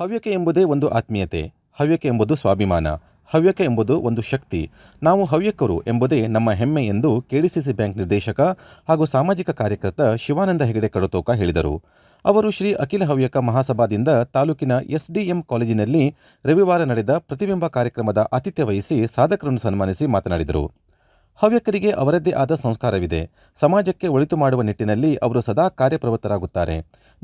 ಹವ್ಯಕ ಎಂಬುದೇ ಒಂದು ಆತ್ಮೀಯತೆ, ಹವ್ಯಕ ಎಂಬುದು ಸ್ವಾಭಿಮಾನ, ಹವ್ಯಕ ಎಂಬುದು ಒಂದು ಶಕ್ತಿ. ನಾವು ಹವ್ಯಕರು ಎಂಬುದೇ ನಮ್ಮ ಹೆಮ್ಮೆ ಎಂದು ಕೆಡಿಸಿಸಿ ಬ್ಯಾಂಕ್ ನಿರ್ದೇಶಕ ಹಾಗೂ ಸಾಮಾಜಿಕ ಕಾರ್ಯಕರ್ತ ಶಿವಾನಂದ ಹೆಗಡೆ ಕಡತೋಕ ಹೇಳಿದರು. ಅವರು ಶ್ರೀ ಅಖಿಲ ಹವ್ಯಕ ಮಹಾಸಭಾದಿಂದ ತಾಲೂಕಿನ ಎಸ್ಡಿಎಂ ಕಾಲೇಜಿನಲ್ಲಿ ರವಿವಾರ ನಡೆದ ಪ್ರತಿಬಿಂಬ ಕಾರ್ಯಕ್ರಮದ ಆತಿಥ್ಯ ವಹಿಸಿ ಸಾಧಕರನ್ನು ಸನ್ಮಾನಿಸಿ ಮಾತನಾಡಿದರು. ಹವ್ಯಕರಿಗೆ ಅವರದ್ದೇ ಆದ ಸಂಸ್ಕಾರವಿದೆ. ಸಮಾಜಕ್ಕೆ ಒಳಿತು ಮಾಡುವ ನಿಟ್ಟಿನಲ್ಲಿ ಅವರು ಸದಾ ಕಾರ್ಯಪ್ರವೃತ್ತರಾಗುತ್ತಾರೆ.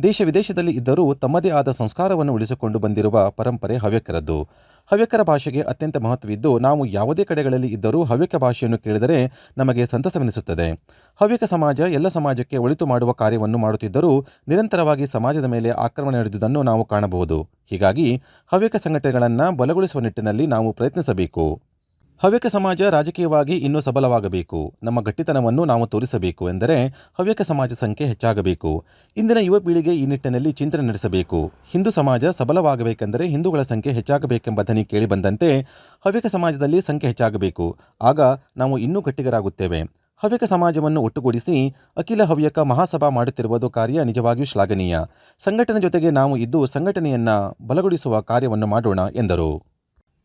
ದೇಶ ವಿದೇಶದಲ್ಲಿ ಇದ್ದರೂ ತಮ್ಮದೇ ಆದ ಸಂಸ್ಕಾರವನ್ನು ಉಳಿಸಿಕೊಂಡು ಬಂದಿರುವ ಪರಂಪರೆ ಹವ್ಯಕರದ್ದು. ಹವ್ಯಕರ ಭಾಷೆಗೆ ಅತ್ಯಂತ ಮಹತ್ವವಿದ್ದು, ನಾವು ಯಾವುದೇ ಕಡೆಗಳಲ್ಲಿ ಇದ್ದರೂ ಹವ್ಯಕ ಭಾಷೆಯನ್ನು ಕೇಳಿದರೆ ನಮಗೆ ಸಂತಸವೆನಿಸುತ್ತದೆ. ಹವ್ಯಕ ಸಮಾಜ ಎಲ್ಲ ಸಮಾಜಕ್ಕೆ ಒಳಿತು ಮಾಡುವ ಕಾರ್ಯವನ್ನು ಮಾಡುತ್ತಿದ್ದರೂ ನಿರಂತರವಾಗಿ ಸಮಾಜದ ಮೇಲೆ ಆಕ್ರಮಣ ನಡೆದುದನ್ನು ನಾವು ಕಾಣಬಹುದು. ಹೀಗಾಗಿ ಹವ್ಯಕ ಸಂಘಟನೆಗಳನ್ನು ಬಲಗೊಳಿಸುವ ನಿಟ್ಟಿನಲ್ಲಿ ನಾವು ಪ್ರಯತ್ನಿಸಬೇಕು. ಹವ್ಯಕ ಸಮಾಜ ರಾಜಕೀಯವಾಗಿ ಇನ್ನೂ ಸಬಲವಾಗಬೇಕು. ನಮ್ಮ ಗಟ್ಟಿತನವನ್ನು ನಾವು ತೋರಿಸಬೇಕು ಎಂದರೆ ಹವ್ಯಕ ಸಮಾಜ ಸಂಖ್ಯೆ ಹೆಚ್ಚಾಗಬೇಕು. ಇಂದಿನ ಯುವ ಪೀಳಿಗೆ ಈ ನಿಟ್ಟಿನಲ್ಲಿ ಚಿಂತನೆ ನಡೆಸಬೇಕು. ಹಿಂದೂ ಸಮಾಜ ಸಬಲವಾಗಬೇಕೆಂದರೆ ಹಿಂದೂಗಳ ಸಂಖ್ಯೆ ಹೆಚ್ಚಾಗಬೇಕೆಂಬ ಧ್ವನಿ ಕೇಳಿಬಂದಂತೆ ಹವ್ಯಕ ಸಮಾಜದಲ್ಲಿ ಸಂಖ್ಯೆ ಹೆಚ್ಚಾಗಬೇಕು. ಆಗ ನಾವು ಇನ್ನೂ ಗಟ್ಟಿಗರಾಗುತ್ತೇವೆ. ಹವ್ಯಕ ಸಮಾಜವನ್ನು ಒಟ್ಟುಗೂಡಿಸಿ ಅಖಿಲ ಹವ್ಯಕ ಮಹಾಸಭಾ ಮಾಡುತ್ತಿರುವುದು ಕಾರ್ಯ ನಿಜವಾಗಿಯೂ ಶ್ಲಾಘನೀಯ. ಸಂಘಟನೆ ಜೊತೆಗೆ ನಾವು ಇದ್ದು ಸಂಘಟನೆಯನ್ನು ಬಲಗೊಳಿಸುವ ಕಾರ್ಯವನ್ನು ಮಾಡೋಣ ಎಂದರು.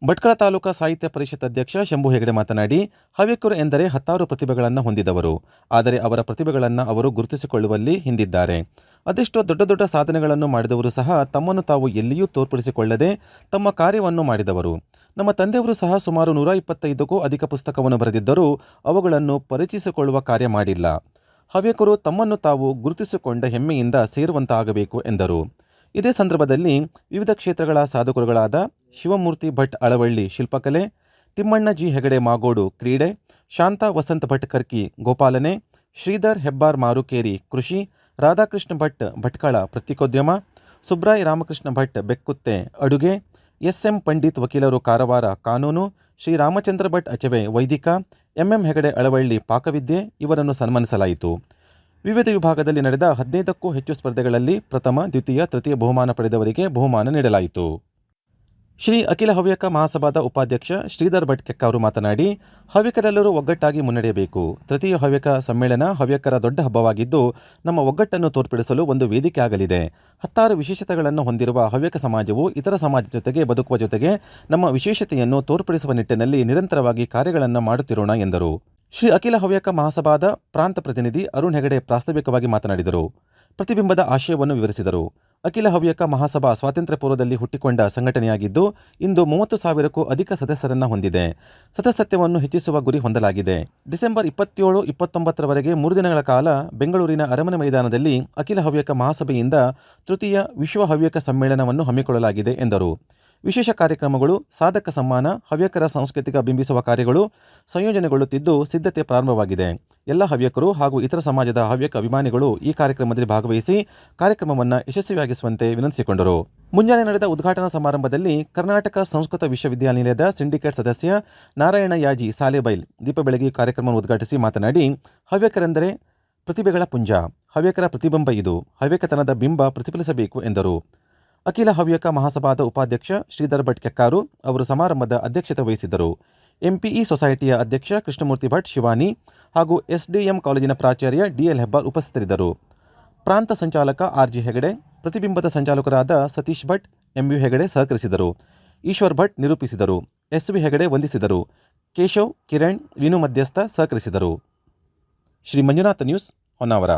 ಭಟ್ಕಳ ತಾಲೂಕಾ ಸಾಹಿತ್ಯ ಪರಿಷತ್ ಅಧ್ಯಕ್ಷ ಶಂಭು ಹೆಗಡೆ ಮಾತನಾಡಿ, ಹವ್ಯಕರು ಎಂದರೆ ಹತ್ತಾರು ಪ್ರತಿಭೆಗಳನ್ನು ಹೊಂದಿದವರು. ಆದರೆ ಅವರ ಪ್ರತಿಭೆಗಳನ್ನು ಅವರು ಗುರುತಿಸಿಕೊಳ್ಳುವಲ್ಲಿ ಹಿಂದಿದ್ದಾರೆ. ಅದೆಷ್ಟೋ ದೊಡ್ಡ ದೊಡ್ಡ ಸಾಧನೆಗಳನ್ನು ಮಾಡಿದವರು ಸಹ ತಮ್ಮನ್ನು ತಾವು ಎಲ್ಲಿಯೂ ತೋರ್ಪಡಿಸಿಕೊಳ್ಳದೆ ತಮ್ಮ ಕಾರ್ಯವನ್ನು ಮಾಡಿದವರು. ನಮ್ಮ ತಂದೆಯವರು ಸಹ ಸುಮಾರು ನೂರ ಇಪ್ಪತ್ತೈದಕ್ಕೂ ಅಧಿಕ ಪುಸ್ತಕವನ್ನು ಬರೆದಿದ್ದರೂ ಅವುಗಳನ್ನು ಪರಿಚಯಿಸಿಕೊಳ್ಳುವ ಕಾರ್ಯ ಮಾಡಿಲ್ಲ. ಹವ್ಯಕರು ತಮ್ಮನ್ನು ತಾವು ಗುರುತಿಸಿಕೊಂಡ ಹೆಮ್ಮೆಯಿಂದ ಸೇರುವಂತಾಗಬೇಕು ಎಂದರು. ಇದೇ ಸಂದರ್ಭದಲ್ಲಿ ವಿವಿಧ ಕ್ಷೇತ್ರಗಳ ಸಾಧಕರುಗಳಾದ ಶಿವಮೂರ್ತಿ ಭಟ್ ಅಳವಳ್ಳಿ ಶಿಲ್ಪಕಲೆ, ತಿಮ್ಮಣ್ಣ ಜಿ ಹೆಗಡೆ ಮಾಗೋಡು ಕ್ರೀಡೆ, ಶಾಂತಾ ವಸಂತ ಭಟ್ ಕರ್ಕಿ ಗೋಪಾಲನೆ, ಶ್ರೀಧರ್ ಹೆಬ್ಬಾರ್ ಮಾರುಕೇರಿ ಕೃಷಿ, ರಾಧಾಕೃಷ್ಣ ಭಟ್ ಭಟ್ಕಳ ಪ್ರತೀಕೋದ್ಯಮ ಸುಬ್ರಾಯ್ ರಾಮಕೃಷ್ಣ ಭಟ್ ಬೆಕ್ಕುತ್ತೆ ಅಡುಗೆ ಎಸ್ ಎಂ ಪಂಡಿತ್ ವಕೀಲರು ಕಾರವಾರ ಕಾನೂನು, ಶ್ರೀ ರಾಮಚಂದ್ರ ಭಟ್ ಅಚವೆ ವೈದಿಕ, ಎಂಎಂ ಹೆಗಡೆ ಅಳವಳ್ಳಿ ಪಾಕವಿದ್ಯೆ ಇವರನ್ನು ಸನ್ಮಾನಿಸಲಾಯಿತು. ವಿವಿಧ ವಿಭಾಗದಲ್ಲಿ ನಡೆದ ಹದಿನೈದಕ್ಕೂ ಹೆಚ್ಚು ಸ್ಪರ್ಧೆಗಳಲ್ಲಿ ಪ್ರಥಮ, ದ್ವಿತೀಯ, ತೃತೀಯ ಬಹುಮಾನ ಪಡೆದವರಿಗೆ ಬಹುಮಾನ ನೀಡಲಾಯಿತು. ಶ್ರೀ ಅಖಿಲ ಹವ್ಯಕ ಮಹಾಸಭಾದ ಉಪಾಧ್ಯಕ್ಷ ಶ್ರೀಧರ್ ಭಟ್ಕೆಕ್ಕ ಅವರು ಮಾತನಾಡಿ, ಹವ್ಯಕರೆಲ್ಲರೂ ಒಗ್ಗಟ್ಟಾಗಿ ಮುನ್ನಡೆಯಬೇಕು. ತೃತೀಯ ಹವ್ಯಕ ಸಮ್ಮೇಳನ ಹವ್ಯಕರ ದೊಡ್ಡ ಹಬ್ಬವಾಗಿದ್ದು, ನಮ್ಮ ಒಗ್ಗಟ್ಟನ್ನು ತೋರ್ಪಡಿಸಲು ಒಂದು ವೇದಿಕೆ ಆಗಲಿದೆ. ಹತ್ತಾರು ವಿಶೇಷತೆಗಳನ್ನು ಹೊಂದಿರುವ ಹವ್ಯಕ ಸಮಾಜವು ಇತರ ಸಮಾಜದ ಜೊತೆಗೆ ಬದುಕುವ ಜೊತೆಗೆ ನಮ್ಮ ವಿಶೇಷತೆಯನ್ನು ತೋರ್ಪಡಿಸುವ ನಿಟ್ಟಿನಲ್ಲಿ ನಿರಂತರವಾಗಿ ಕಾರ್ಯಗಳನ್ನು ಮಾಡುತ್ತಿರೋಣ ಎಂದರು. ಶ್ರೀ ಅಖಿಲ ಹವ್ಯಕ ಮಹಾಸಭಾದ ಪ್ರಾಂತ ಪ್ರತಿನಿಧಿ ಅರುಣ್ ಹೆಗಡೆ ಪ್ರಾಸ್ತಾವಿಕವಾಗಿ ಮಾತನಾಡಿದರು. ಪ್ರತಿಬಿಂಬದ ಆಶಯವನ್ನು ವಿವರಿಸಿದರು. ಅಖಿಲ ಹವ್ಯಕ ಮಹಾಸಭಾ ಸ್ವಾತಂತ್ರ್ಯ ಪೂರ್ವದಲ್ಲಿ ಹುಟ್ಟಿಕೊಂಡ ಸಂಘಟನೆಯಾಗಿದ್ದು, ಇಂದು ಮೂವತ್ತು ಸಾವಿರಕ್ಕೂ ಅಧಿಕ ಸದಸ್ಯರನ್ನು ಹೊಂದಿದೆ. ಸದಸ್ಯತ್ವವನ್ನು ಹೆಚ್ಚಿಸುವ ಗುರಿ ಹೊಂದಲಾಗಿದೆ. ಡಿಸೆಂಬರ್ ಇಪ್ಪತ್ತೇಳು, ಇಪ್ಪತ್ತೊಂಬತ್ತರವರೆಗೆ ಮೂರು ದಿನಗಳ ಕಾಲ ಬೆಂಗಳೂರಿನ ಅರಮನೆ ಮೈದಾನದಲ್ಲಿ ಅಖಿಲ ಹವ್ಯಕ ಮಹಾಸಭೆಯಿಂದ ತೃತೀಯ ವಿಶ್ವ ಹವ್ಯಕ ಸಮ್ಮೇಳನವನ್ನು ಹಮ್ಮಿಕೊಳ್ಳಲಾಗಿದೆ ಎಂದರು. ವಿಶೇಷ ಕಾರ್ಯಕ್ರಮಗಳು, ಸಾಧಕ ಸಮ್ಮಾನ, ಹವ್ಯಕರ ಸಾಂಸ್ಕೃತಿಕ ಬಿಂಬಿಸುವ ಕಾರ್ಯಗಳು ಸಂಯೋಜನೆಗೊಳ್ಳುತ್ತಿದ್ದು ಸಿದ್ಧತೆ ಪ್ರಾರಂಭವಾಗಿದೆ. ಎಲ್ಲ ಹವ್ಯಕರು ಹಾಗೂ ಇತರ ಸಮಾಜದ ಹವ್ಯಕ ಅಭಿಮಾನಿಗಳು ಈ ಕಾರ್ಯಕ್ರಮದಲ್ಲಿ ಭಾಗವಹಿಸಿ ಕಾರ್ಯಕ್ರಮವನ್ನು ಯಶಸ್ವಿಯಾಗಿಸುವಂತೆ ವಿನಂತಿಸಿಕೊಂಡರು. ಮುಂಜಾನೆ ನಡೆದ ಉದ್ಘಾಟನಾ ಸಮಾರಂಭದಲ್ಲಿ ಕರ್ನಾಟಕ ಸಂಸ್ಕೃತ ವಿಶ್ವವಿದ್ಯಾನಿಲಯದ ಸಿಂಡಿಕೇಟ್ ಸದಸ್ಯ ನಾರಾಯಣ ಯಾಜಿ ಸಾಲೆಬೈಲ್ ದೀಪ ಬೆಳಗಿ ಕಾರ್ಯಕ್ರಮವನ್ನು ಉದ್ಘಾಟಿಸಿ ಮಾತನಾಡಿ, ಹವ್ಯಕರೆಂದರೆ ಪ್ರತಿಭೆಗಳ ಪುಂಜ, ಹವ್ಯಕರ ಪ್ರತಿಬಿಂಬ ಇದು, ಹವ್ಯಕತನದ ಬಿಂಬ ಪ್ರತಿಫಲಿಸಬೇಕು ಎಂದರು. ಅಖಿಲ ಹವ್ಯಕ ಮಹಾಸಭಾದ ಉಪಾಧ್ಯಕ್ಷ ಶ್ರೀಧರ್ ಭಟ್ ಕೆಕ್ಕಾರು ಅವರು ಸಮಾರಂಭದ ಅಧ್ಯಕ್ಷತೆ ವಹಿಸಿದ್ದರು. ಎಂಪಿಇ ಸೊಸೈಟಿಯ ಅಧ್ಯಕ್ಷ ಕೃಷ್ಣಮೂರ್ತಿ ಭಟ್ ಶಿವಾನಿ ಹಾಗೂ ಎಸ್ಡಿಎಂ ಕಾಲೇಜಿನ ಪ್ರಾಚಾರ್ಯ ಡಿಎಲ್ ಹೆಬ್ಬಾರ್ ಉಪಸ್ಥಿತರಿದ್ದರು. ಪ್ರಾಂತ ಸಂಚಾಲಕ ಆರ್ಜಿ ಹೆಗಡೆ, ಪ್ರತಿಬಿಂಬದ ಸಂಚಾಲಕರಾದ ಸತೀಶ್ ಭಟ್, ಎಂಯು ಹೆಗಡೆ ಸಹಕರಿಸಿದರು. ಈಶ್ವರ್ ಭಟ್ ನಿರೂಪಿಸಿದರು. ಎಸ್ವಿ ಹೆಗಡೆ ವಂದಿಸಿದರು. ಕೇಶವ್, ಕಿರಣ್, ವಿನು ಮಧ್ಯಸ್ಥ ಸಹಕರಿಸಿದರು. ಶ್ರೀ ಮಂಜುನಾಥ ನ್ಯೂಸ್ ಹೊನ್ನಾವರ.